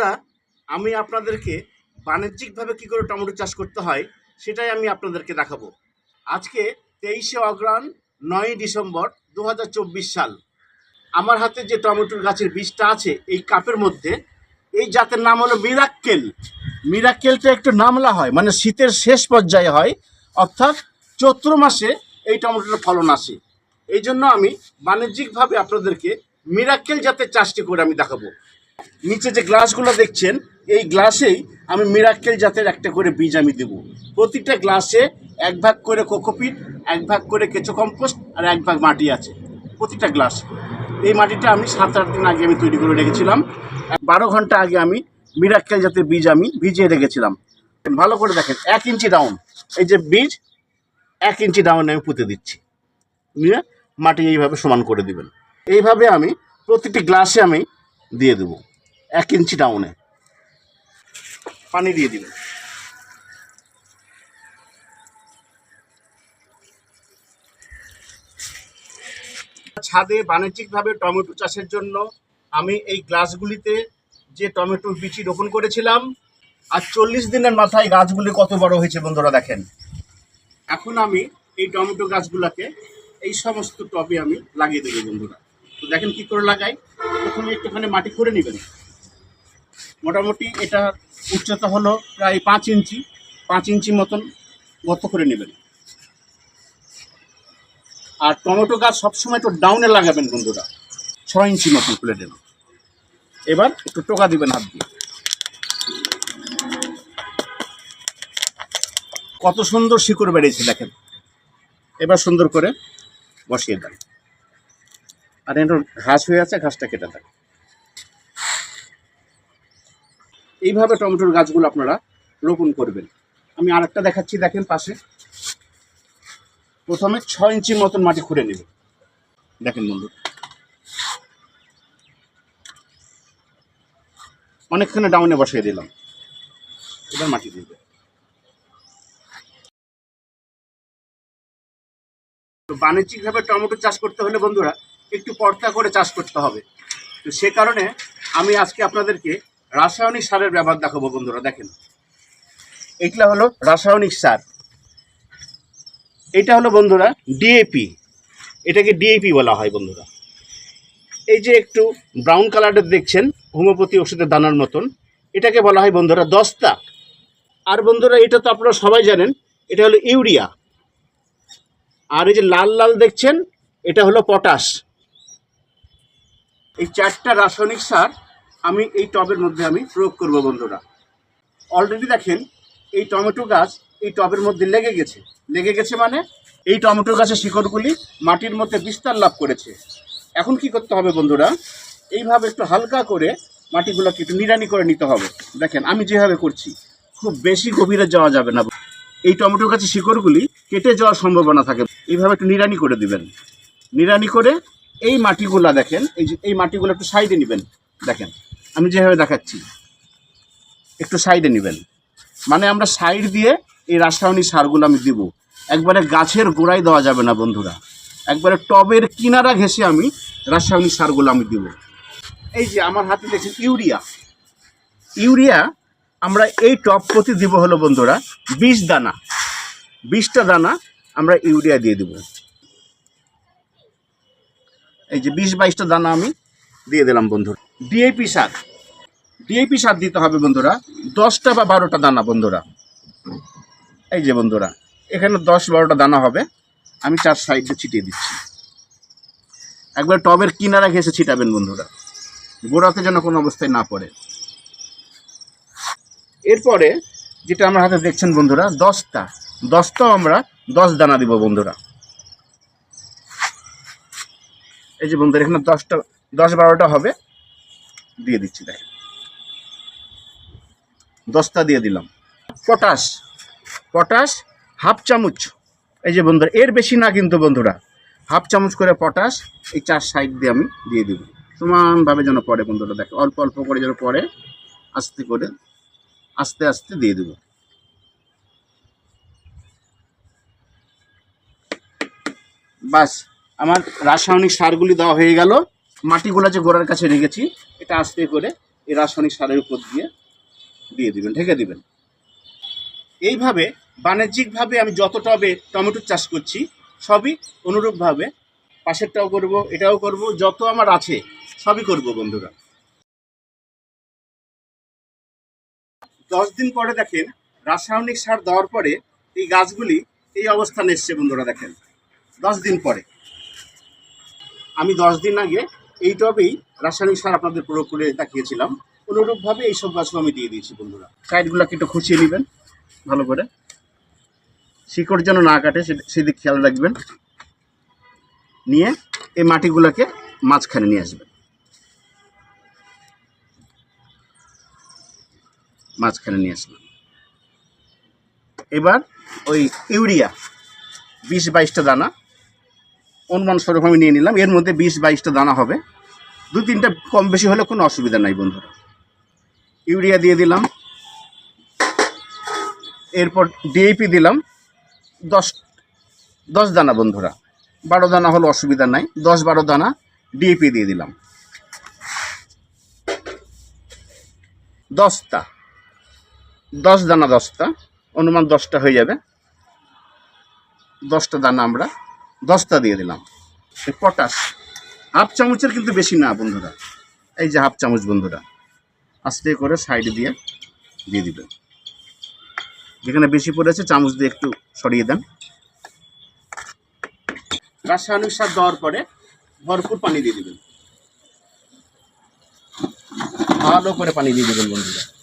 বন্ধুরা, আমি আপনাদেরকে বাণিজ্যিকভাবে কী করে টমেটো চাষ করতে হয়, সেটাই আমি আপনাদেরকে দেখাবো। আজকে তেইশে অগ্রাণ নয়ই ডিসেম্বর দু হাজার চব্বিশ সাল। আমার হাতে যে টমেটোর গাছের বীজটা আছে, এই কাপের মধ্যে, এই জাতের নাম হলো মিরাক্কেল। মিরাক্কেলটা একটু নামলা হয় মানে শীতের শেষ পর্যায়ে হয়, অর্থাৎ চৈত্র মাসে এই টমেটোর ফলন আসে। এই জন্য আমি বাণিজ্যিকভাবে আপনাদেরকে মিরাক্কেল জাতের চাষটি করে আমি দেখাবো। নিচে যে গ্লাসগুলো দেখছেন, এই গ্লাসেই আমি মিরাক্কেল জাতের একটা করে বীজ আমি দেবো। প্রতিটা গ্লাসে এক ভাগ করে কোকোপিট, এক ভাগ করে কেঁচো কম্পোস্ট আর এক ভাগ মাটি আছে, প্রতিটা গ্লাস। এই মাটিটা আমি সাত আট দিন আগে আমি তৈরি করে রেখেছিলাম। বারো ঘণ্টা আগে আমি মিরাক্কেল জাতের বীজ আমি ভিজিয়ে রেখেছিলাম। ভালো করে দেখেন, এক ইঞ্চি ডাউন এই যে বীজ, এক ইঞ্চি ডাউন আমি পুঁতে দিচ্ছি। নিয়ে মাটি এইভাবে সমান করে দিবেন। এইভাবে আমি প্রতিটি গ্লাসে আমি দিয়ে দেবো। এক ইঞ্চি ডাউনে পানি দিয়ে দিবেন। ছাদে বাণিজ্যিকভাবে টমেটো চাষের জন্য আমি এই গ্লাসগুলিতে যে টমেটোর বিচি রোপণ করেছিলাম, আর চল্লিশ দিনের মাথায় গাছগুলি কত বড় হয়েছে বন্ধুরা দেখেন। এখন আমি এই টমেটো গাছগুলোকে এই সমস্ত টবে আমি লাগিয়ে দেবো বন্ধুরা। তো দেখেন কি করে লাগাই। প্রথমে একটুখানি মাটি করে নেবেন। মোটামুটি এটা উচ্চতা হলো প্রায় পাঁচ ইঞ্চি পাঁচ ইঞ্চি মতন গর্ত করে নেবেন। আর টমেটো গাছ সবসময় একটু ডাউনে লাগাবেন বন্ধুরা, ছয় ইঞ্চি মতন খুলে দেবেন। এবার একটু টোকা দিবেন হাত দিয়ে। কত সুন্দর শিকড় বেড়েছে দেখেন। এবার সুন্দর করে বসিয়ে দেন। আর এটা ঘাস হয়ে আছে, ঘাসটা কেটে দেন। এইভাবে টমেটোর গাছগুলো আপনারা রোপণ করবেন। আমি আরেকটা দেখাচ্ছি, দেখেন পাশে। প্রথমে ছয় ইঞ্চির মতন মাটি খুঁড়ে নেবে দেখেন বন্ধু। অনেকখানে ডাউনে বসিয়ে দিলাম। এবার মাটি দিবে। তো বাণিজ্যিকভাবে টমেটো চাষ করতে হলে বন্ধুরা, একটু পর্দা করে চাষ করতে হবে। তো সে কারণে আমি আজকে আপনাদেরকে রাসায়নিক সারের ব্যবহার দেখাবো বন্ধুরা, দেখেন। এইটা হলো রাসায়নিক সার। এটা হলো বন্ধুরা ডিএপি এটাকে ডিএপি বলা হয় বন্ধুরা। এই যে একটু ব্রাউন কালারের দেখছেন, হোমিওপ্যাথি ওষুধের দানার মতন, এটাকে বলা হয় বন্ধুরা দস্তা। আর বন্ধুরা, এটা তো আপনারা সবাই জানেন, এটা হলো ইউরিয়া। আর এই যে লাল লাল দেখছেন, এটা হলো পটাশ। এই চারটা রাসায়নিক সার আমি এই টবের মধ্যে আমি প্রয়োগ করব বন্ধুরা। অলরেডি দেখেন, এই টমেটো গাছ এই টবের মধ্যে লেগে গেছে। লেগে গেছে মানে এই টমেটো গাছের শিকড়গুলি মাটির মধ্যে বিস্তার লাভ করেছে। এখন কি করতে হবে বন্ধুরা? এইভাবে একটু হালকা করে মাটিগুলোকে একটু নিড়ানি করে নিতে হবে। দেখেন, আমি যেভাবে করছি, খুব বেশি গভীরে যাওয়া যাবে না। এই টমেটো গাছের শিকড়গুলি কেটে যাওয়ার সম্ভাবনা থাকে। এইভাবে একটু নিড়ানি করে দিবেন। নিড়ানি করে এই মাটিগুলা দেখেন, এই যে এই মাটিগুলো একটু সাইডে নেবেন। দেখেন আমি যেভাবে দেখাচ্ছি, একটু সাইডে নেবেন। মানে আমরা সাইড দিয়ে এই রাসায়নিক সারগুলো আমি দিব। একবারে গাছের গোড়ায় দেওয়া যাবে না বন্ধুরা। একবারে টবের কিনারা ঘেঁষে আমি রাসায়নিক সারগুলো আমি দিব। এই যে আমার হাতে দেখছেন ইউরিয়া। ইউরিয়া আমরা এই টপ প্রতি দিব হলো বন্ধুরা বিশ দানা। বিশটা দানা আমরা ইউরিয়া দিয়ে দিব। এই যে বিশ বাইশটা দানা আমি দিয়ে দিলাম বন্ধুরা। ডিএপি সার। ডিএপি সার দিতে হবে বন্ধুরা, দশটা বা বারোটা দানা বন্ধুরা। এই যে বন্ধুরা, এখানে দশ বারোটা দানা হবে, আমি চার সাইডে ছিটিয়ে দিচ্ছি। একবার টবের কিনারা ঘেসে ছিটাবেন বন্ধুরা, গোড়াতে যেন কোনো অবস্থায় না পড়ে। এরপরে যেটা আমার হাতে দেখছেন বন্ধুরা, দশটা, দশটাও আমরা দশ দানা দিব বন্ধুরা। এই যে বন্ধুরা, এখানে দশটা, দশ বারোটা হবে দিয়ে দিচ্ছি, দেখেন। দশটা দিয়ে দিলাম। পটাশ পটাশ, হাফ চামচ। এই যে বন্ধুরা, এর বেশি না কিন্তু বন্ধুরা, হাফ চামচ করে পটাশ, এই চার সাইড দিয়ে আমি দিয়ে দিব। সমানভাবে যেন পড়ে বন্ধুরা দেখে অল্প অল্প করে যেন পড়ে, আস্তে করে, আস্তে আস্তে দিয়ে দেব। বাস, আমার রাসায়নিক সারগুলি দেওয়া হয়ে গেল। মাটিগুলো যে গোড়ার কাছে রেখেছি, এটা আস্তে করে এই রাসায়নিক সারের উপর দিয়ে দিয়ে দিবেন, ঢেকে দিবেন। এইভাবে বাণিজ্যিকভাবে আমি যত টবে টমেটো চাষ করছি, সবই অনুরূপভাবে পাশেরটাও করব, এটাও করব, যত আমার আছে, সবই করব বন্ধুরা। দশ দিন পরে দেখেন, রাসায়নিক সার দেওয়ার পরে এই গাছগুলি এই অবস্থানে এসছে বন্ধুরা দেখেন, দশ দিন পরে। আমি দশ দিন আগে এই টবেই রাসায়নিক সার আপনাদের প্রয়োগ করে দেখিয়েছিলাম। অনুরূপভাবে এই সব গাছও আমি দিয়ে দিয়েছি বন্ধুরা। সাইডগুলোকে একটু খুঁচিয়ে নেবেন, ভালো করে। শিকড় যেন না কাটে সেদিক খেয়াল রাখবেন। নিয়ে এই মাটিগুলোকে মাঝখানে নিয়ে আসবেন। মাঝখানে নিয়ে আসলাম এবার ওই ইউরিয়া, বিশ বাইশটা দানা অনুমান স্বরূপ আমি নিয়ে নিলাম। এর মধ্যে বিশ, বাইশটা দানা হবে। দু, তিনটা কম বেশি হলে কোনো অসুবিধা নাই বন্ধুরা। ইউরিয়া দিয়ে দিলাম। এরপর ডিএপি দিলাম। দশ দশ দানা বন্ধুরা। বারো দানা হলে অসুবিধা নাই। দশ, বারো দানা ডিএপি দিয়ে দিলাম। দশটা। দশ দানা দশটা। অনুমান দশটা হয়ে যাবে। দশটা দানা আমরা দশটা দিয়ে দিলাম। পটাশ। হাফ চামচের কিন্তু বেশি না বন্ধুরা। এই যে হাফ চামচ বন্ধুরা। আস্তে করে সাইডে দিয়ে দিয়ে দিবেন। যেখানে বেশি পড়েছে চামচ দিয়ে একটু সরিয়ে দেন। রাসায়নিক সার দেওয়ার পরে ভরপুর পানি দিয়ে দিবেন। ভালো করে পানি দিয়ে দেবেন বন্ধুরা।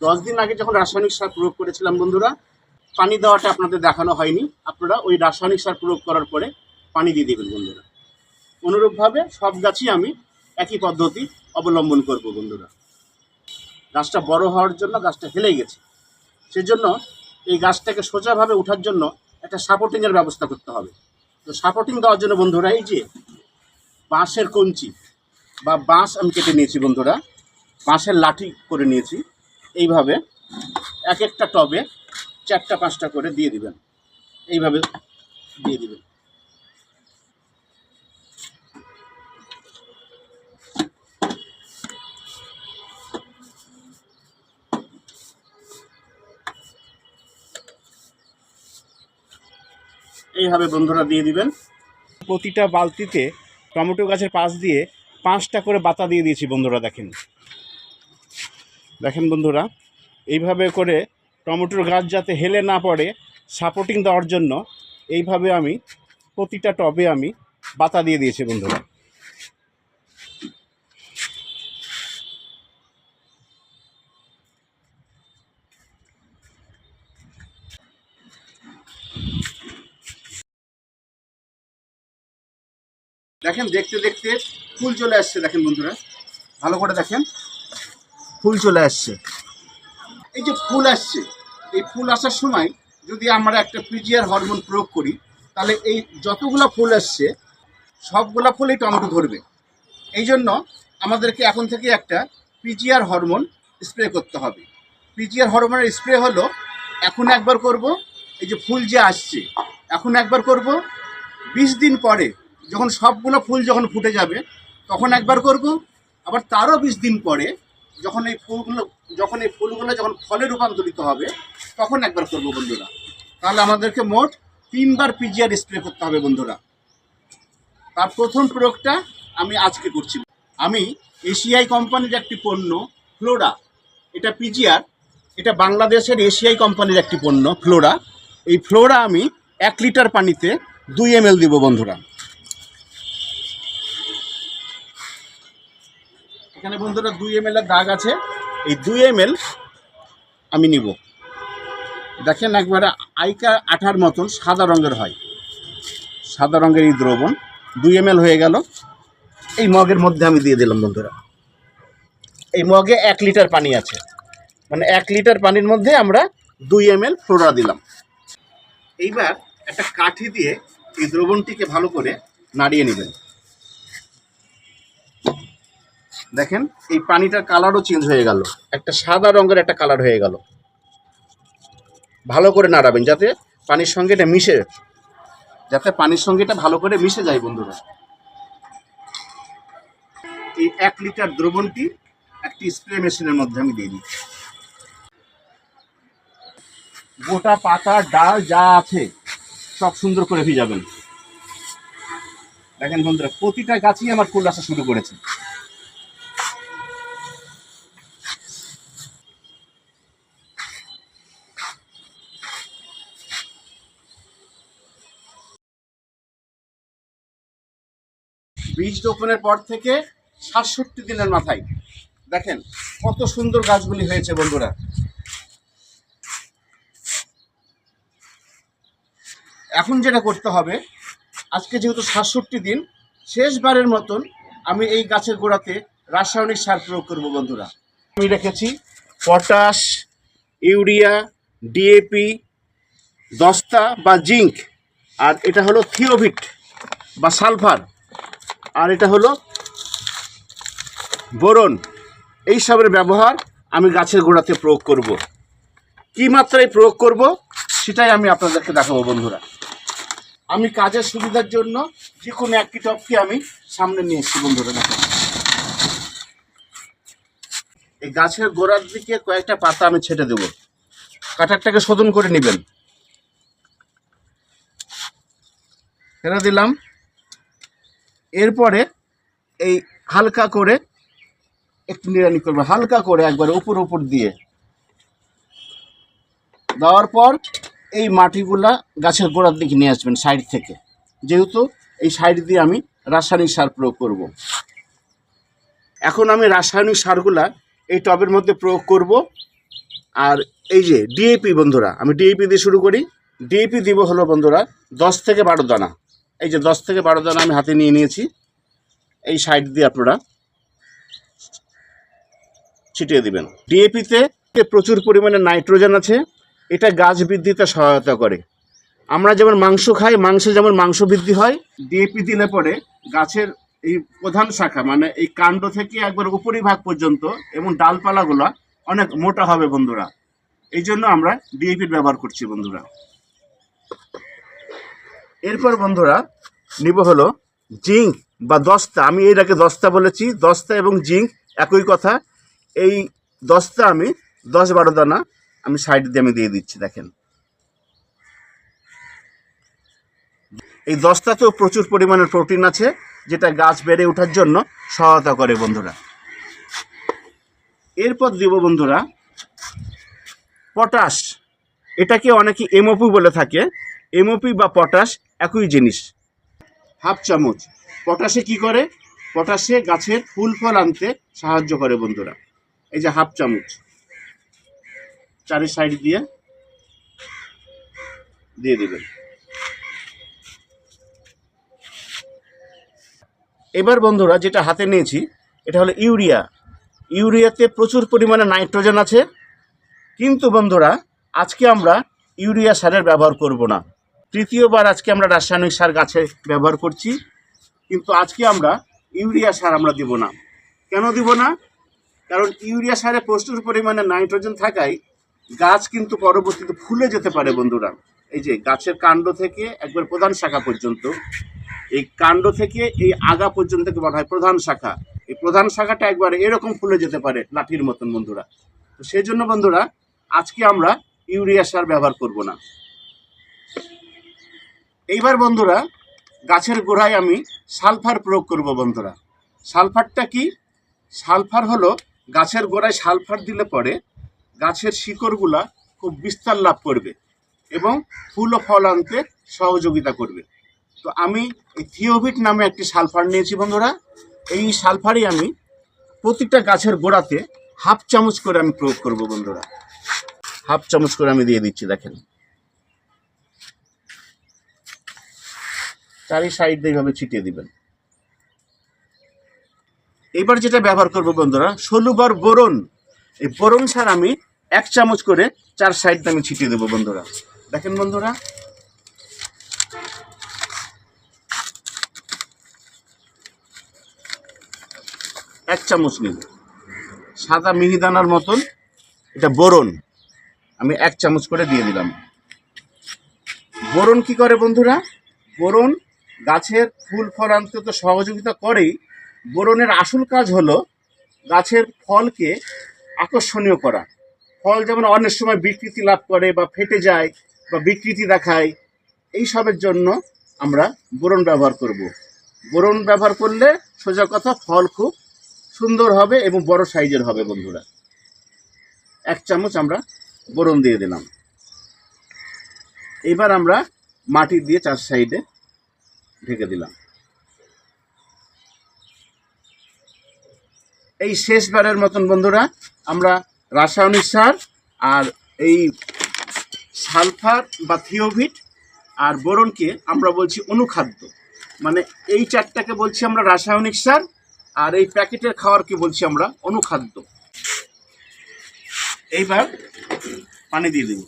দশ দিন আগে যখন রাসায়নিক সার প্রয়োগ করেছিলাম বন্ধুরা, পানি দেওয়াটা আপনাদের দেখানো হয়নি। আপনারা ওই রাসায়নিক সার প্রয়োগ করার পরে পানি দিয়ে দেবেন বন্ধুরা। অনুরূপভাবে সব গাছই আমি একই পদ্ধতি অবলম্বন করব বন্ধুরা। গাছটা বড় হওয়ার জন্য গাছটা হেলে গেছে। সেজন্য এই গাছটাকে সোজাভাবে ওঠার জন্য একটা সাপোর্টিংয়ের ব্যবস্থা করতে হবে। তো সাপোর্টিং দেওয়ার জন্য বন্ধুরা, এই যে বাঁশের কঞ্চি বা বাঁশ আমি কেটে নিয়েছি বন্ধুরা, বাঁশের লাঠি করে নিয়েছি। এইভাবে এক একটা টবে চারটা, পাঁচটা করে দিয়ে দিবেন। এইভাবে দিয়ে দিবেন। এইভাবে বন্ধুরা দিয়ে দিবেন। প্রতিটা বালতিতে টমেটো গাছের পাশ দিয়ে পাঁচটা করে বাতা দিয়ে দিয়েছি বন্ধুরা দেখেন। দেখেন বন্ধুরা, এইভাবে করে টমেটোর গাছ যাতে হেলে না পড়ে সাপোর্টিং দেওয়ার জন্য এইভাবে আমি প্রতিটা টবে আমি বাতা দিয়ে দিয়েছি বন্ধুরা। দেখেন, দেখতে দেখতে ফুল চলে আসছে, দেখেন বন্ধুরা। ভালো করে দেখেন। ফুল চলে আসছে। এই যে ফুল আসছে, এই ফুল আসার সময় যদি আমরা একটা পিজিআর হরমোন প্রয়োগ করি, তাহলে এই যতগুলা ফুল আসছে, সবগুলা ফুলই টমেটো ধরবে। এই জন্য আমাদেরকে এখন থেকে একটা পিজিআর হরমোন স্প্রে করতে হবে। পিজিআর হরমোনের স্প্রে হলো, এখন একবার করব, এই যে ফুল যে আসছে, এখন একবার করব, বিশ দিন পরে যখন সবগুলো ফুল যখন ফুটে যাবে, তখন একবার করব, আবার তারও বিশ দিন পরে যখন এই ফুলগুলো, যখন এই ফুলগুলো যখন ফলে রূপান্তরিত হবে, তখন একবার করব বন্ধুরা। তাহলে আমাদেরকে মোট তিনবার পিজিআর স্প্রে করতে হবে বন্ধুরা। তার প্রথম প্রয়োগটা আমি আজকে করছি। আমি এশিয়াই কোম্পানির একটি পণ্য, ফ্লোরা। এটা পিজিআর এটা বাংলাদেশের এশিয়াই কোম্পানির একটি পণ্য, ফ্লোরা। এই ফ্লোরা আমি এক লিটার পানিতে দুই এম দিব বন্ধুরা। এখানে বন্ধুরা দুই এম এর দাগ আছে। এই দুই এম আমি নিব। দেখেন একবারে আইকা আঠার মতন সাদা রঙের হয়। সাদা রঙের এই দ্রবণ দুই এম হয়ে গেল। এই মগের মধ্যে আমি দিয়ে দিলাম বন্ধুরা। এই মগে এক লিটার পানি আছে। মানে এক লিটার পানির মধ্যে আমরা দুই এম এল ফ্লোরা দিলাম। এইবার একটা কাঠি দিয়ে এই দ্রবণটিকে ভালো করে নাড়িয়ে নেবেন। দেখেন, এই পানিটার কালারও চেঞ্জ হয়ে গেল। একটা সাদা রঙের একটা কালার হয়ে গেল। ভালো করে নাড়াবেন যাতে পানির সঙ্গে এটা মিশে, যাতে পানির সঙ্গে এটা ভালো করে মিশে যায় বন্ধুরা। এই এক লিটার দ্রবণটি একটি স্প্রে মেশিনের মধ্যে আমি দিয়ে দিচ্ছি। গোটা পাতা, ডাল যা আছে, সব সুন্দর করে ভিজাবেন। দেখেন বন্ধুরা, প্রতিটা গাছই আমার ফুল আসা শুরু করেছে। বীজ রোপণের পর থেকে সাতষট্টি দিনের মাথায়। দেখেন, কত সুন্দর গাছগুলি হয়েছে বন্ধুরা। এখন যেটা করতে হবে, আজকে যেহেতু সাতষট্টি দিন, শেষবারের মতন আমি এই গাছের গোড়াতে রাসায়নিক সার প্রয়োগ করব বন্ধুরা। আমি রেখেছি পটাশ, ইউরিয়া ডিএপি দস্তা বা জিঙ্ক, আর এটা হলো থিওভিট বা সালফার। আর এটা হলো বোরন। এই সবের ব্যবহার আমি গাছের গোড়াতে প্রয়োগ করব। কি মাত্রায় প্রয়োগ করব সেটাই আমি আপনাদেরকে দেখাবো বন্ধুরা। আমি কাজের সুবিধার জন্য যে কোনো একটি টপকে আমি সামনে নিয়ে এসেছি বন্ধুরা, দেখেন। এই গাছের গোড়ার দিকে কয়েকটা পাতা আমি ছেটে দেব। কাটারটাকে শোধন করে নেবেন। ফেলে দিলাম। এরপরে এই হালকা করে একটু নিড়ানি করবে। হালকা করে একবার উপর উপর দিয়ে। দেওয়ার পর এই মাটিগুলা গাছের গোড়ার দিকে নিয়ে আসবেন সাইড থেকে। যেহেতু এই সাইড দিয়ে আমি রাসায়নিক সার প্রয়োগ করব। এখন আমি রাসায়নিক সারগুলা এই টবের মধ্যে প্রয়োগ করব। আর এই যে ডিএপি বন্ধুরা, আমি ডিএপি দিয়ে শুরু করি। ডিএপি দিব হলো বন্ধুরা দশ থেকে বারো দানা। এই যে দশ থেকে বারো দানা আমি হাতে নিয়ে নিয়েছি। এই সাইড দিয়ে আপনারা ছিটিয়ে দিবেন। ডিএপিতে প্রচুর পরিমাণে নাইট্রোজেন আছে। এটা গাছ বৃদ্ধিতে সহায়তা করে। আমরা যেমন মাংস খাই, মাংসে যেমন মাংস বৃদ্ধি হয়, ডিএপি দিলে পরে গাছের এই প্রধান শাখা মানে এই কাণ্ড থেকে একবার উপরিভাগ পর্যন্ত এবং ডালপালাগুলো অনেক মোটা হবে বন্ধুরা। এই জন্য আমরা ডিএপির ব্যবহার করছি বন্ধুরা। এরপর বন্ধুরা নিব হলো জিঙ্ক বা দস্তা। আমি এটাকে দস্তা বলেছি। দস্তা এবং জিঙ্ক একই কথা। এই দস্তা আমি দশ বারো দানা আমি সাইড দিয়ে আমি দিয়ে দিচ্ছি, দেখেন। এই দস্তাতেও প্রচুর পরিমাণের প্রোটিন আছে, যেটা গাছ বেড়ে ওঠার জন্য সহায়তা করে বন্ধুরা। এরপর দিব বন্ধুরা পটাশ। এটাকে অনেকে এমওপি বলে থাকে। এমওপি বা পটাশ একই জিনিস। হাফ চামচ। পটাশে কি করে? পটাশে গাছের ফুল ফল আনতে সাহায্য করে বন্ধুরা। এই যে হাফ চামচ। চারি সাইড দিয়ে দিয়ে দেবেন। এবার বন্ধুরা যেটা হাতে নিয়েছি, এটা হলো ইউরিয়া। ইউরিয়াতে প্রচুর পরিমাণে নাইট্রোজেন আছে। কিন্তু বন্ধুরা, আজকে আমরা ইউরিয়া সারের ব্যবহার করব না। তৃতীয়বার আজকে আমরা রাসায়নিক সার গাছে ব্যবহার করছি। কিন্তু আজকে আমরা ইউরিয়া সার আমরা দিব না। কেন দিব না? কারণ ইউরিয়া সারে প্রচুর পরিমাণে নাইট্রোজেন থাকায় গাছ কিন্তু পরবর্তীতে ফুলে যেতে পারে বন্ধুরা। এই যে গাছের কাণ্ড থেকে একবার প্রধান শাখা পর্যন্ত, এই কাণ্ড থেকে এই আগা পর্যন্ত বলা হয় প্রধান শাখা। এই প্রধান শাখাটা একবার এরকম ফুলে যেতে পারে লাঠির মতন বন্ধুরা। তো সেই জন্য বন্ধুরা, আজকে আমরা ইউরিয়া সার ব্যবহার করব না। এইবার বন্ধুরা, গাছের গোড়ায় আমি সালফার প্রয়োগ করব বন্ধুরা। সালফারটা কি? সালফার হলো গাছের গোড়ায় সালফার দিলে পরে গাছের শিকড়গুলা খুব বিস্তার লাভ করবে এবং ফুল ও ফল আনতে সহযোগিতা করবে। তো আমি এই থিওভিট নামে একটি সালফার নিয়েছি বন্ধুরা। এই সালফারই আমি প্রতিটা গাছের গোড়াতে হাফ চামচ করে আমি প্রয়োগ করব বন্ধুরা। হাফ চামচ করে আমি দিয়ে দিচ্ছি, দেখেন। চারি সাইড দিয়ে এইভাবে ছিটিয়ে দিবেন। এবার যেটা ব্যবহার করব বন্ধুরা ষোলোবার বোরন। এই বোরন সার আমি এক চামচ করে চার সাইড আমি ছিটিয়ে দেবো বন্ধুরা। দেখেন বন্ধুরা। এক চামচ নিন। সাদা মিহিদানার মতন এটা বোরন। আমি এক চামচ করে দিয়ে দিলাম। বোরন কি করে বন্ধুরা? বোরন গাছের ফুল ফল আনতে তো সহযোগিতা করেই। বোরনের আসল কাজ হলো গাছের ফলকে আকর্ষণীয় করা। ফল যেমন অনেক সময় বিকৃতি লাভ করে বা ফেটে যায় বা বিকৃতি দেখায় এই সবের জন্য আমরা বোরন ব্যবহার করব। বোরন ব্যবহার করলে সোজা কথা ফল খুব সুন্দর হবে এবং বড় সাইজের হবে বন্ধুরা। এক চামচ আমরা বোরন দিয়ে দিলাম। এবার আমরা মাটি দিয়ে চার সাইডে ঢেকে দিলাম। এই শেষবারের মতন বন্ধুরা, আমরা রাসায়নিক সার আর এই সালফার বা থিওভিট আর বোরনকে আমরা বলছি অনুখাদ্য। মানে এই চারটাকে বলছি আমরা রাসায়নিক সার আর এই প্যাকেটের খাওয়ারকে বলছি আমরা অনুখাদ্য। এইবার পানি দিয়ে দেব।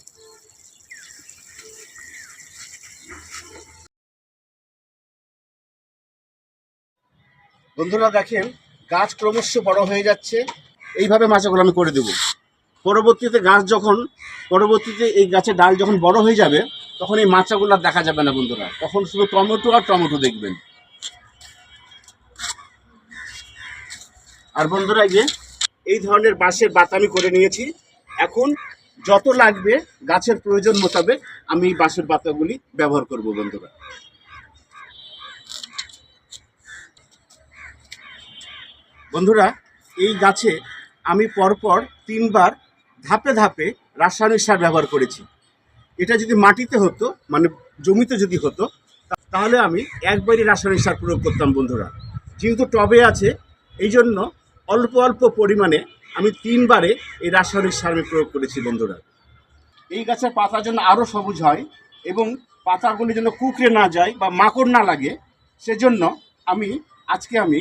বন্ধুরা দেখেন, গাছ ক্রমশ বড় হয়ে যাচ্ছে। এইভাবে মাচাগুলো আমি করে দেব। পরবর্তীতে গাছ যখন, পরবর্তীতে এই গাছের ডাল যখন বড় হয়ে যাবে, তখন এই মাচাগুলো দেখা যাবে না বন্ধুরা। তখন শুধু টমেটো আর টমেটো দেখবেন। আর বন্ধুরা যে, এই ধরনের বাঁশের বাত আমি করে নিয়েছি। এখন যত লাগবে, গাছের প্রয়োজন মোতাবেক আমি এই বাঁশের বাতাগুলি ব্যবহার করব বন্ধুরা। বন্ধুরা, এই গাছে আমি পরপর তিনবার ধাপে ধাপে রাসায়নিক সার ব্যবহার করেছি। এটা যদি মাটিতে হতো মানে জমিতে যদি হতো, তাহলে আমি একবারই রাসায়নিক সার প্রয়োগ করতাম বন্ধুরা। যেহেতু টবে আছে, এই জন্য অল্প অল্প পরিমাণে আমি তিনবারে এই রাসায়নিক সার আমি প্রয়োগ করেছি বন্ধুরা। এই গাছের পাতা যেন আরও সবুজ হয় এবং পাতাগুলি যেন কুকড়ে না যায় বা মাকড় না লাগে, সেজন্য আমি আজকে আমি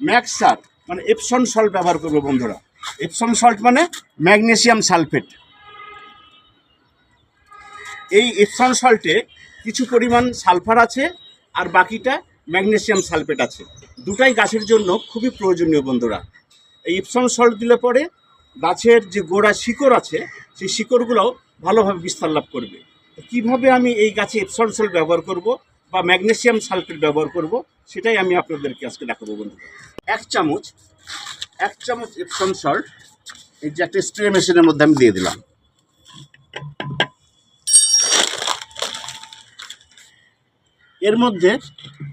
ম্যাক্স সার মানে এপসন সল্ট ব্যবহার করব বন্ধুরা। এপসন সল্ট মানে ম্যাগনেসিয়াম সালফেট। এই এপসন সল্টে কিছু পরিমাণ সালফার আছে, আর বাকিটা ম্যাগনেসিয়াম সালফেট আছে। দুটাই গাছের জন্য খুবই প্রয়োজনীয় বন্ধুরা। এই ইপসন সল্ট দিলে পরে গাছের যে গোড়া শিকড় আছে, সেই শিকড়গুলোও ভালোভাবে বিস্তার লাভ করবে। কীভাবে আমি এই গাছে ইপসন সল্ট ব্যবহার করব? বা ম্যাগনেসিয়াম সালফেট ব্যবহার করব, সেটাই আমি আপনাদেরকে আজকে দেখাবো বন্ধুরা। এক চামচ এক চামচ ইপসন সল্ট এই যে একটা স্প্রে মেশিনের মধ্যে আমি দিয়ে দিলাম। এর মধ্যে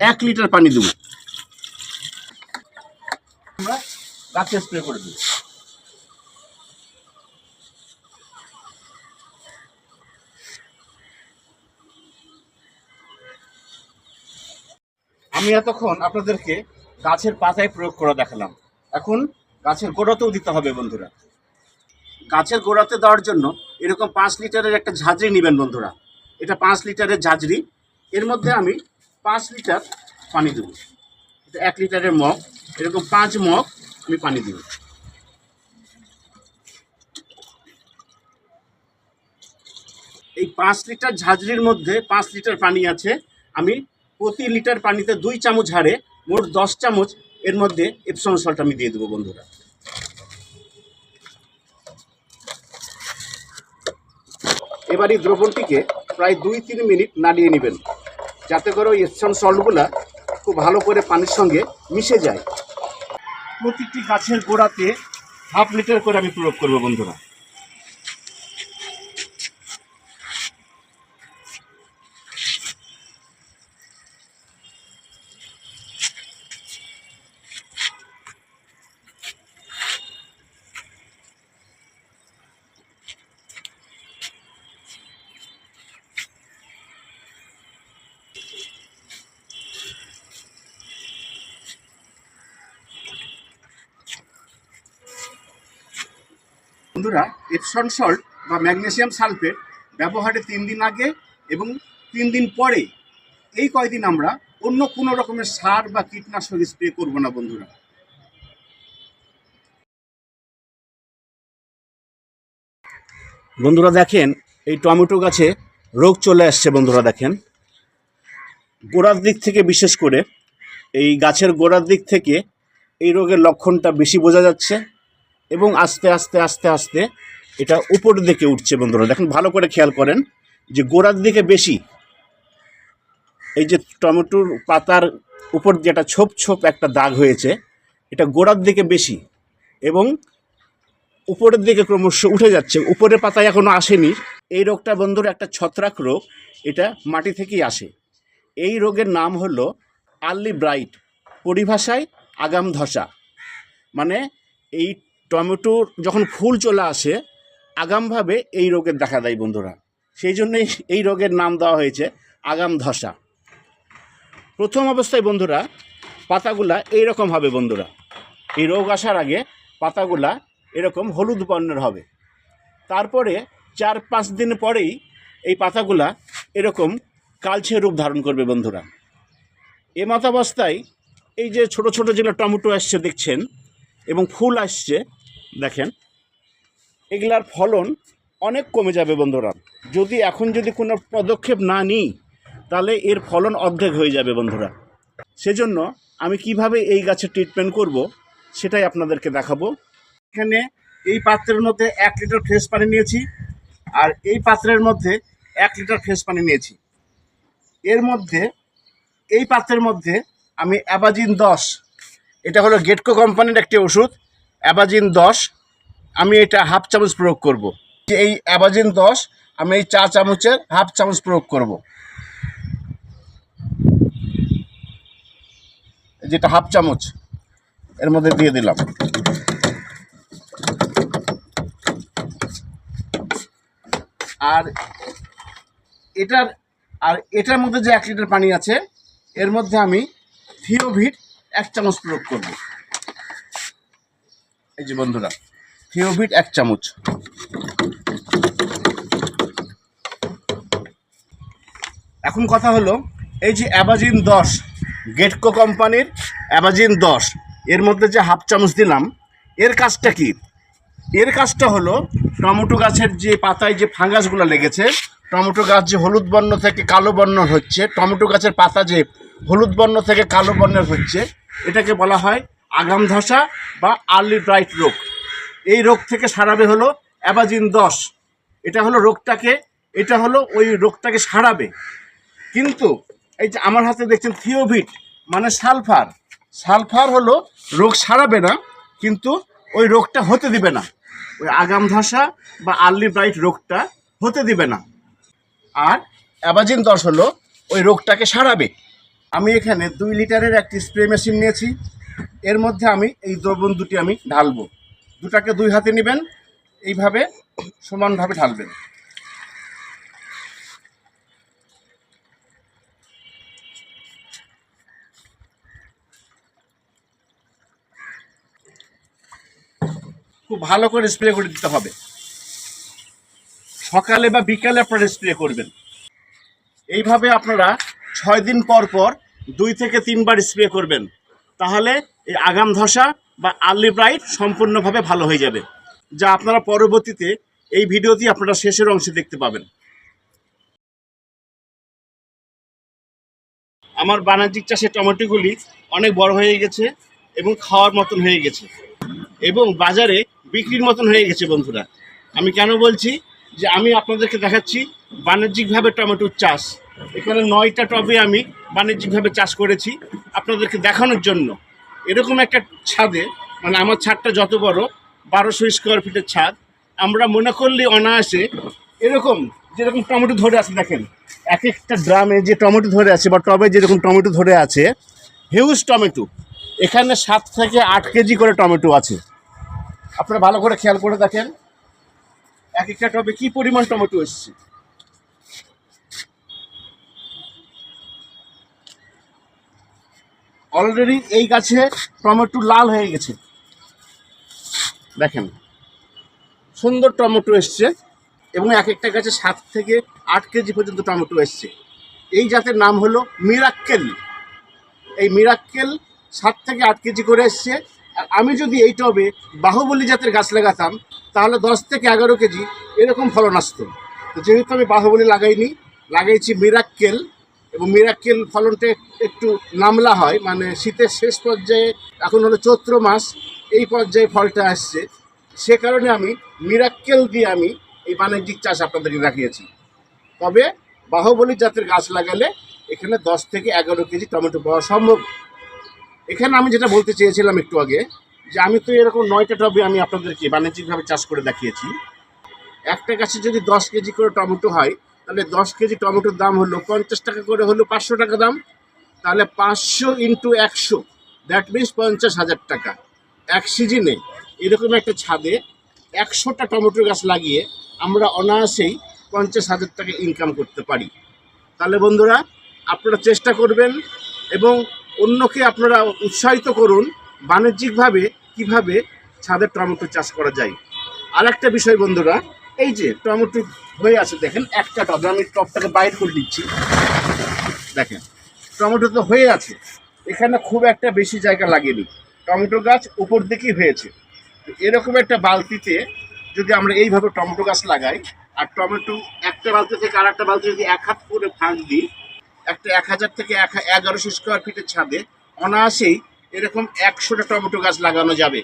এক লিটার পানি দেবো। আমরা গাছে স্প্রে করে দেবো। আমি এতক্ষণ আপনাদেরকে গাছের পাতায় প্রয়োগ করা দেখালাম। এখন গাছের গোড়াতেও দিতে হবে বন্ধুরা। গাছের গোড়াতে দেওয়ার জন্য এরকম পাঁচ লিটারের একটা ঝাঁঝরি নেবেন বন্ধুরা। এটা পাঁচ লিটারের ঝাঁঝরি। এর মধ্যে আমি পাঁচ লিটার পানি দেবো। এটা এক লিটারের মগ। এরকম পাঁচ মগ আমি পানি দেব। এই পাঁচ লিটার ঝাঁঝরির মধ্যে পাঁচ লিটার পানি আছে। আমি প্রতি লিটার পানিতে দুই চামচ হারে মোট দশ চামচ এর মধ্যে এপসন সল্ট আমি দিয়ে দেবো বন্ধুরা। এবার এই দ্রবণটিকে প্রায় দুই তিন মিনিট নাড়িয়ে নেবেন, যাতে করে ওই এপসন সল্টগুলা খুব ভালো করে পানির সঙ্গে মিশে যায়। প্রতিটি গাছের গোড়াতে হাফ লিটার করে আমি প্রয়োগ করব বন্ধুরা। বন্ধুরা সল্ট বা ম্যাগনেসিয়াম সালফেট ব্যবহারে তিন দিন আগে এবং তিন দিন পরে এই কয়দিন আমরা অন্য কোনো রকমের সার বা কীটনাশক স্প্রে করব না, বন্ধুরা। বন্ধুরা, দেখেন, এই টমেটো গাছে রোগ চলে আসছে, বন্ধুরা, দেখেন। গোড়ার দিক থেকে, বিশেষ করে এই গাছের গোড়ার দিক থেকে এই রোগের লক্ষণটা বেশি বোঝা যাচ্ছে এবং আস্তে আস্তে আস্তে আস্তে এটা উপরের দিকে উঠছে বন্ধুরা। দেখুন, ভালো করে খেয়াল করেন যে গোড়ার দিকে বেশি। এই যে টমেটোর পাতার উপর যেটা ছোপ ছোপ একটা দাগ হয়েছে, এটা গোড়ার দিকে বেশি এবং উপরের দিকে ক্রমশ উঠে যাচ্ছে। উপরের পাতায় এখনও আসেনি। এই রোগটা বন্ধুর একটা ছত্রাক রোগ, এটা মাটি থেকেই আসে। এই রোগের নাম হলো আর্লি ব্রাইট, পরিভাষায় আগাম ধসা। মানে এই টমেটোর যখন ফুল চলে আসে আগামভাবে এই রোগের দেখা দেয় বন্ধুরা। সেই জন্যই এই রোগের নাম দেওয়া হয়েছে আগাম ধসা। প্রথম অবস্থায় বন্ধুরা, পাতাগুলা এইরকম হবে বন্ধুরা। এই রোগ আসার আগে পাতাগুলা এরকম হলুদ বর্ণের হবে। তারপরে চার পাঁচ দিন পরেই এই পাতাগুলা এরকম কালছে রূপ ধারণ করবে বন্ধুরা। এ মাতাবস্থায় এই যে ছোট ছোট যেগুলো টমেটো আসছে দেখছেন এবং ফুল আসছে, দেখেন এগুলার ফলন অনেক কমে যাবে বন্ধুরা। যদি এখন যদি কোনো পদক্ষেপ না নিই, তাহলে এর ফলন অর্ধেক হয়ে যাবে বন্ধুরা। সেজন্য আমি কীভাবে এই গাছের ট্রিটমেন্ট করব, সেটাই আপনাদেরকে দেখাবো। এখানে এই পাত্রের মধ্যে এক লিটার ফ্রেশ পানি নিয়েছি, আর এই পাত্রের মধ্যে এক লিটার ফ্রেশ পানি নিয়েছি। এর মধ্যে, এই পাত্রের মধ্যে আমি অ্যাবাজিন দশ, এটা হলো গেটকো কোম্পানির একটি ওষুধ। অ্যাবাজিন দশ আমি এটা হাফ চামচ প্রয়োগ করব। এই অ্যাবাজিন দশ, আমি এই চা চামচের হাফ চামচ প্রয়োগ করব। যেটা হাফ চামচ, এর মধ্যে দিয়ে দিলাম আর এটার আর এটার মধ্যে যে এক লিটার পানি আছে, এর মধ্যে আমি থিওভিট এক চামচ প্রয়োগ করব এই যে বন্ধুরা থিওভিট এক চামচ। এখন কথা হলো, এই যে অ্যাবাজিন দশ গেটকো কোম্পানির অ্যাবাজিন দশ, এর মধ্যে যে হাফ চামচ দিলাম, এর কাজটা কি? এর কাজটা হলো, টমেটো গাছের যে পাতায় যে ফাঙ্গাসগুলো লেগেছে, টমেটো গাছ যে হলুদ বর্ণ থেকে কালো বর্ণ হচ্ছে, টমেটো গাছের পাতা যে হলুদ বর্ণ থেকে কালো বর্ণের হচ্ছে, এটাকে বলা হয় আগাম ধসা বা আর্লি ব্রাইট রোগ এই রোগ থেকে সারাবে হলো অ্যাবাজিন দশ। এটা হলো রোগটাকে, এটা হলো ওই রোগটাকে সারাবে। কিন্তু এই যে আমার হাতে দেখছেন থিওভিট মানে সালফার। সালফার হলো রোগ সারাবে না, কিন্তু ওই রোগটা হতে দিবে না। ওই আগাম ধসা বা আর্লি ব্রাইট রোগটা হতে দিবে না। আর অ্যাবাজিন দশ হলো ওই রোগটাকে সারাবে। আমি এখানে দুই লিটারের একটি স্প্রে মেশিন নিয়েছি। এর মধ্যে আমি এই দ্রবণ দুটি আমি ঢালবো। দুটাকে দুই হাতে নেবেন, এইভাবে সমানভাবে ঢালবেন। খুব ভালো করে স্প্রে করে দিতে হবে। সকালে বা বিকালে আপনারা স্প্রে করবেন। এইভাবে আপনারা ছয় দিন পর পর দুই থেকে তিনবার স্প্রে করবেন। তাহলে এই আগাম ধসা বা আর্লি ব্রাইট সম্পূর্ণভাবে ভালো হয়ে যাবে। যা আপনারা পরবর্তীতে এই ভিডিওটি আপনারা শেষের অংশে দেখতে পাবেন। আমার বাণিজ্যিক চাষের টমেটোগুলি অনেক বড় হয়ে গেছে এবং খাওয়ার মতন হয়ে গেছে। এবং বাজারে বিক্রির মতন হয়ে গেছে বন্ধুরা। আমি কেন বলছি যে আমি আপনাদেরকে দেখাচ্ছি বাণিজ্যিকভাবে টমেটোর চাষ। এখানে নয়টা টবে আমি বাণিজ্যিকভাবে চাষ করেছি। আপনাদেরকে দেখানোর জন্য এরকম একটা ছাদে মানে আমার ছাদটা যত বড়, বারোশো স্কোয়ার ফিটের ছাদ, আমরা মনে করলে অনায়াসে এরকম যেরকম টমেটো ধরে আছে দেখেন এক একটা ড্রামে যে টমেটো ধরে আছে বা টবে যেরকম টমেটো ধরে আছে হিউজ টমেটো, এখানে সাত থেকে আট কেজি করে টমেটো আছে। আপনারা ভালো করে খেয়াল করে দেখেন এক একটা টবে কি পরিমাণ টমেটো এসছে। অলরেডি এই গাছে টমেটো লাল হয়ে গেছে। দেখেন, সুন্দর টমেটো এসছে এবং এক একটা গাছে সাত থেকে আট কেজি পর্যন্ত টমেটো এসছে। এই জাতের নাম হলো মিরাক্কেল। এই মিরাক্কেল সাত থেকে আট কেজি করে এসছে। আর আমি যদি এই টবে বাহুবলী জাতের গাছ লাগাতাম, তাহলে দশ থেকে এগারো কেজি এরকম ফলন আসতো। তো যেহেতু আমি বাহুবলী লাগাইনি, লাগাইছি মিরাক্কেল। এবং মিরাক্কেল ফলনটা একটু নামলা হয় মানে শীতের শেষ পর্যায়ে, এখন হলো চৈত্র মাস, এই পর্যায়ে ফলটা আসছে। সে কারণে আমি মিরাক্কেল দিয়ে আমি এই বাণিজ্যিক চাষ আপনাদেরকে দেখিয়েছি। তবে বাহুবলী জাতের গাছ লাগালে এখানে দশ থেকে এগারো কেজি টমেটো পাওয়া সম্ভব। এখানে আমি যেটা বলতে চেয়েছিলাম একটু আগে, যে আমি তো এরকম নয়টা টবে আমি আপনাদেরকে বাণিজ্যিকভাবে চাষ করে দেখিয়েছি। একটা গাছে যদি দশ কেজি করে টমেটো হয় তাহলে দশ কেজি টমেটোর দাম হলো পঞ্চাশ টাকা করে হলো পাঁচশো টাকা দাম, তাহলে পাঁচশো ইন্টু একশো দ্যাট মিনস পঞ্চাশ হাজার টাকা। এক সিজনে এরকম একটা ছাদে একশোটা টমেটো গাছ লাগিয়ে আমরা অনায়াসেই পঞ্চাশ হাজার টাকা ইনকাম করতে পারি। তাহলে বন্ধুরা, আপনারা চেষ্টা করবেন এবং অন্যকে আপনারা উৎসাহিত করুন বাণিজ্যিকভাবে কীভাবে ছাদের টমেটো চাষ করা যায়। আর একটা বিষয় বন্ধুরা এই যে টমেটো হয়ে আছে, দেখেন, একটা টব। আমি টবটাকে বাইর করে দিচ্ছি। দেখেন, টমেটো তো হয়ে আছে। এখানে খুব একটা বেশি জায়গা লাগেনি। টমেটো গাছ উপর দিকেই হয়েছে। এরকম একটা বালতিতে যদি আমরা এইভাবে টমেটো গাছ লাগাই, আর টমেটো একটা বালতি থেকে আর একটা বালতি যদি এক হাত করে ফাঁক দিই, একটা এক হাজার থেকে এক এগারোশো স্কোয়ার ফিটের ছাদে অনায়াসেই এরকম একশোটা টমেটো গাছ লাগানো যাবে।